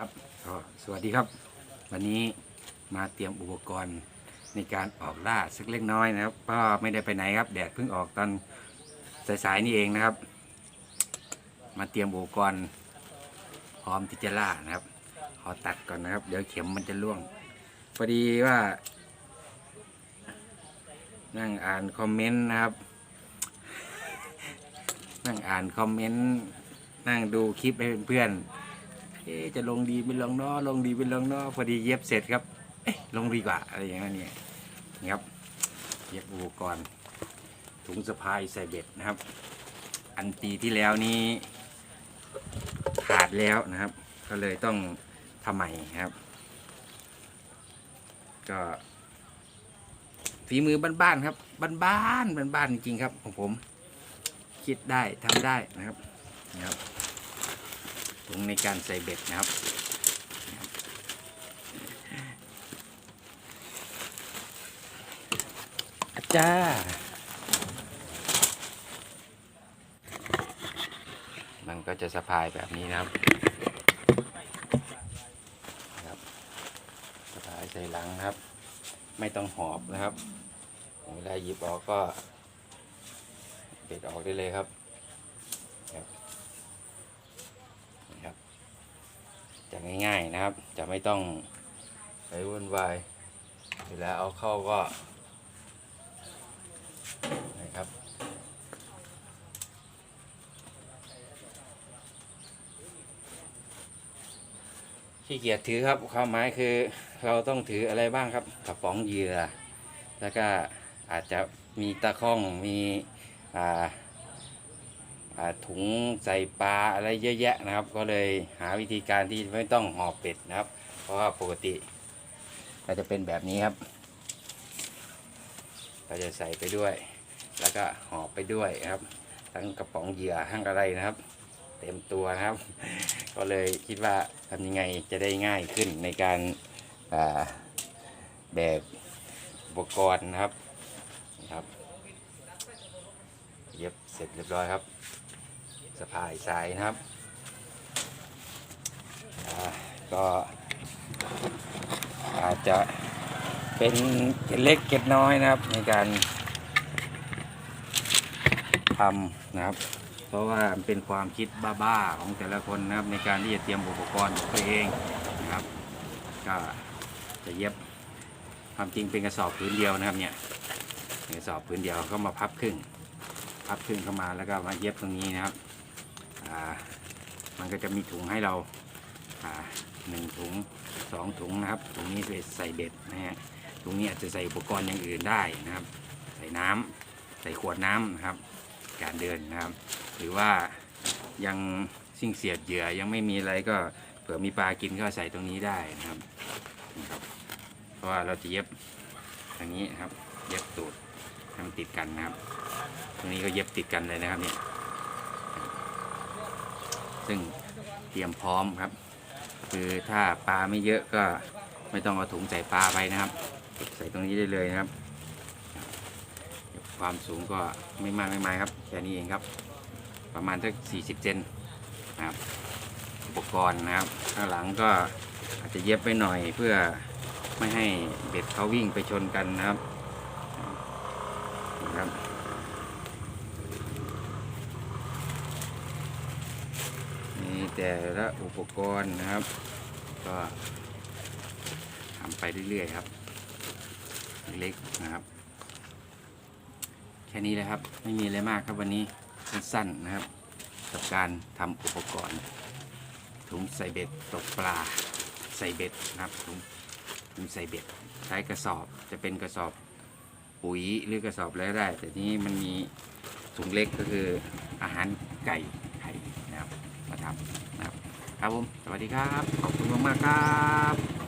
ครับก็สวัสดีครับ วันนี้มาเตรียมอุปกรณ์ในการออกล่าสักเล็กน้อยนะครับก็ไม่ได้ไปไหนครับ แดดเพิ่งออกตอนสายๆนี่เองนะครับ มาเตรียมอุปกรณ์พร้อมที่จะล่านะครับขอตัดก่อนนะครับ เดี๋ยวเข็มมันจะล่วงพอดีว่า นั่งอ่านคอมเมนต์นะครับ นั่งอ่านคอมเมนต์นั่งดูคลิปให้เพื่อนๆ เอ๊จะลงดีไม่ลงนอลงดีไม่ลงนอพอดีเย็บเสร็จครับเอ๊ะลงดีกว่าอะไรอย่างเงี้ยนี่ครับเย็บอุปกรณ์ถุงสะพายใส่เบ็ดนะครับ อันปีที่แล้วนี้ขาดแล้วนะครับ ก็เลยต้องทำใหม่ครับ ก็ฝีมือบ้านๆครับบ้านๆบ้านๆจริงๆครับของผม คิดได้ทำได้นะครับนะครับ ถุงในการใส่เบ็ดนะครับ อาจารย์มันก็จะสะพายแบบนี้นะครับครับสะพายใส่หลังครับ ไม่ต้องหอบนะครับเวลาหยิบออกก็เบ็ดออกได้เลยครับ จะ ง่ายๆนะครับ จะไม่ต้องไปวุ่นวายเวลาเอาเข้าก็นะครับขี้เกียจถือครับความหมายคือเราต้องถืออะไรบ้างครับกระป๋องเหยื่อ แล้วก็อาจจะมีตะข้องมีอ่าอ่า ถุงใส่ปลาอะไรเยอะแยะนะครับ ก็เลยหาวิธีการที่ไม่ต้องห่อเป็ดนะครับ เพราะว่าปกติก็จะเป็นแบบนี้ครับเราจะใส่ไปด้วย แล้วก็ห่อไปด้วยครับ ทั้งกระป๋องเหยื่อทั้งอะไรนะครับ เต็มตัวนะครับ ก็เลยคิดว่าทำยังไงจะได้ง่ายขึ้นในการาแบกอุปกรณ์นะครับนะครับ เย็บเสร็จเรียบร้อยครับ สะพายสายนะครับ ก็อาจจะเป็นเกล็ดเล็กเกล็ดน้อยนะครับ ในการทำนะครับ เพราะว่าเป็นความคิดบ้าๆของแต่ละคนนะครับ ในการที่จะเตรียมอุปกรณ์ของตัวเองนะครับ ก็จะเย็บความจริงเป็นกระสอบพื้นเดียวนะครับเนี่ยกระสอบพื้นเดียวก็มาพับครึ่งพับครึ่งเข้ามาแล้วก็มาเย็บตรงนี้นะครับ มันก็จะมีถุงให้เราหนึ่งถุงสองถุงนะครับถุงนี้ไปใส่เบ็ดนะฮะถุงนี้อาจจะใส่อุปกรณ์อย่างอื่นได้นะครับ ใส่น้ำใส่ขวดน้ำนะครับ การเดินนะครับ หรือว่ายังสิ่งเสียบเหยื่อยังไม่มีอะไรก็เผื่อมีปลากินก็ใส่ตรงนี้ได้นะครับนะครับ เพราะว่าเราจะเย็บทางนี้นะครับ เย็บตูดทำติดกันนะครับ ตรงนี้ก็เย็บติดกันเลยนะครับเนี่ย ซึ่งเตรียมพร้อมครับ คือถ้าปลาไม่เยอะก็ไม่ต้องเอาถุงใส่ปลาไปนะครับ ใส่ตรงนี้ได้เลยนะครับ ความสูงก็ไม่มากไม่มายครับแค่นี้เองครับ ประมาณสัก40เซนนะครับอุปกรณ์นะครับ ข้างหลังก็อาจจะเย็บไปหน่อยเพื่อไม่ให้เบ็ดเขาวิ่งไปชนกันนะครับนะครับ มี แต่ละอุปกรณ์นะครับ ก็ทำไปเรื่อยๆครับ เล็กนะครับ แค่นี้เลยครับ ไม่มีอะไรมากครับวันนี้สั้นๆนะครับ กับการทำอุปกรณ์ ถุงใส่เบ็ดตกปลาใส่เบ็ดนะครับถุงถุงใส่เบ็ด ใช้กระสอบจะเป็นกระสอบปุ๋ยหรือกระสอบอะไรก็ได้ แต่นี้มันมีถุงเล็กก็คืออาหารไก่ไข่นะครับมาทำนะครับ ครับผม สวัสดีครับ ขอบคุณมากๆครับ